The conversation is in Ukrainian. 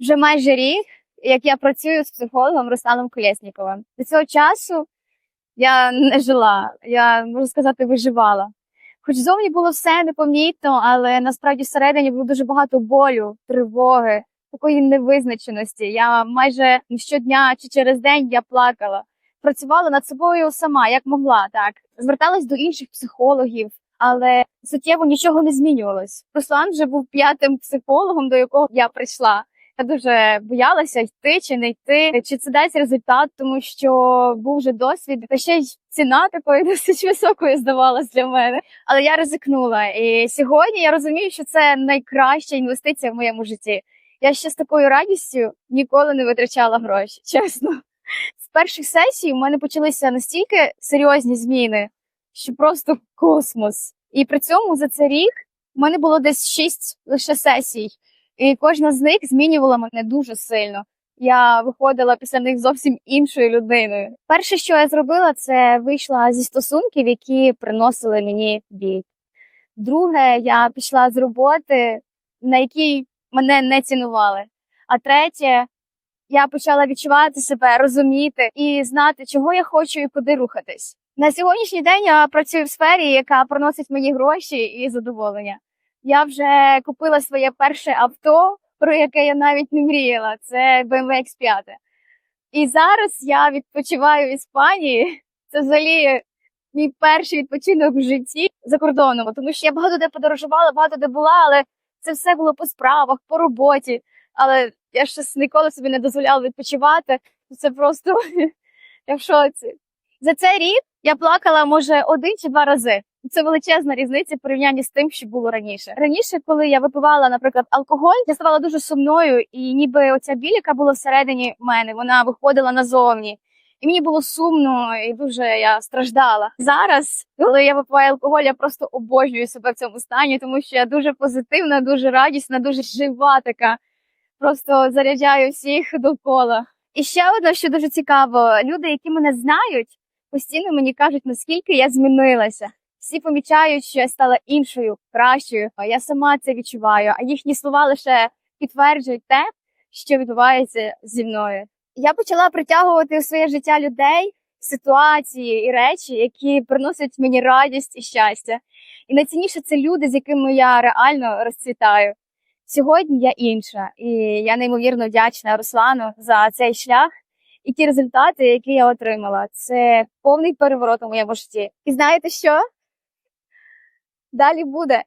вже майже рік, як я працюю з психологом Русланом Колєсніковим. До цього часу я не жила, я можу сказати, виживала. Хоч зовні було все непомітно, але насправді всередині було дуже багато болю, тривоги, такої невизначеності. Я майже щодня чи через день я плакала. Працювала над собою сама, як могла, так зверталась до інших психологів, але суттєво нічого не змінювалось. Руслан вже був п'ятим психологом, до якого я прийшла. Я дуже боялася йти чи не йти, чи це дасть результат, тому що був вже досвід, та ще й ціна такої досить високою здавалась для мене. Але я ризикнула. І сьогодні я розумію, що це найкраща інвестиція в моєму житті. Я ще з такою радістю ніколи не витрачала гроші, чесно. З перших сесій у мене почалися настільки серйозні зміни, що просто космос. І при цьому за цей рік у мене було десь шість лише сесій, і кожна з них змінювала мене дуже сильно. Я виходила після них зовсім іншою людиною. Перше, що я зробила, це вийшла зі стосунків, які приносили мені біль. Друге, я пішла з роботи, на якій мене не цінували. А третє, я почала відчувати себе, розуміти і знати, чого я хочу і куди рухатись. На сьогоднішній день я працюю в сфері, яка приносить мені гроші і задоволення. Я вже купила своє перше авто, про яке я навіть не мріяла. Це BMW X5. І зараз я відпочиваю в Іспанії. Це взагалі мій перший відпочинок в житті за кордоном, тому що я багато де подорожувала, багато де була, але це все було по справах, по роботі. Але я щось ніколи собі не дозволяла відпочивати. Це просто я в шоці. За цей рік я плакала може один чи два рази. Це величезна різниця в порівнянні з тим, що було раніше. Раніше, коли я випивала, наприклад, алкоголь, я ставала дуже сумною, і ніби оця біль, яка була всередині мене, вона виходила назовні. І мені було сумно, і дуже я страждала. Зараз, коли я випиваю алкоголь, я просто обожнюю себе в цьому стані, тому що я дуже позитивна, дуже радісна, дуже жива така. Просто заряджаю всіх довкола. І ще одне, що дуже цікаво, люди, які мене знають, постійно мені кажуть, наскільки я змінилася. Всі помічають, що я стала іншою, кращою. А я сама це відчуваю. А їхні слова лише підтверджують те, що відбувається зі мною. Я почала притягувати у своє життя людей, ситуації і речі, які приносять мені радість і щастя. І найцінніше це люди, з якими я реально розцвітаю. Сьогодні я інша, і я неймовірно вдячна Руслану за цей шлях і ті результати, які я отримала. Це повний переворот у моєму житті. І знаєте що? Далі буде.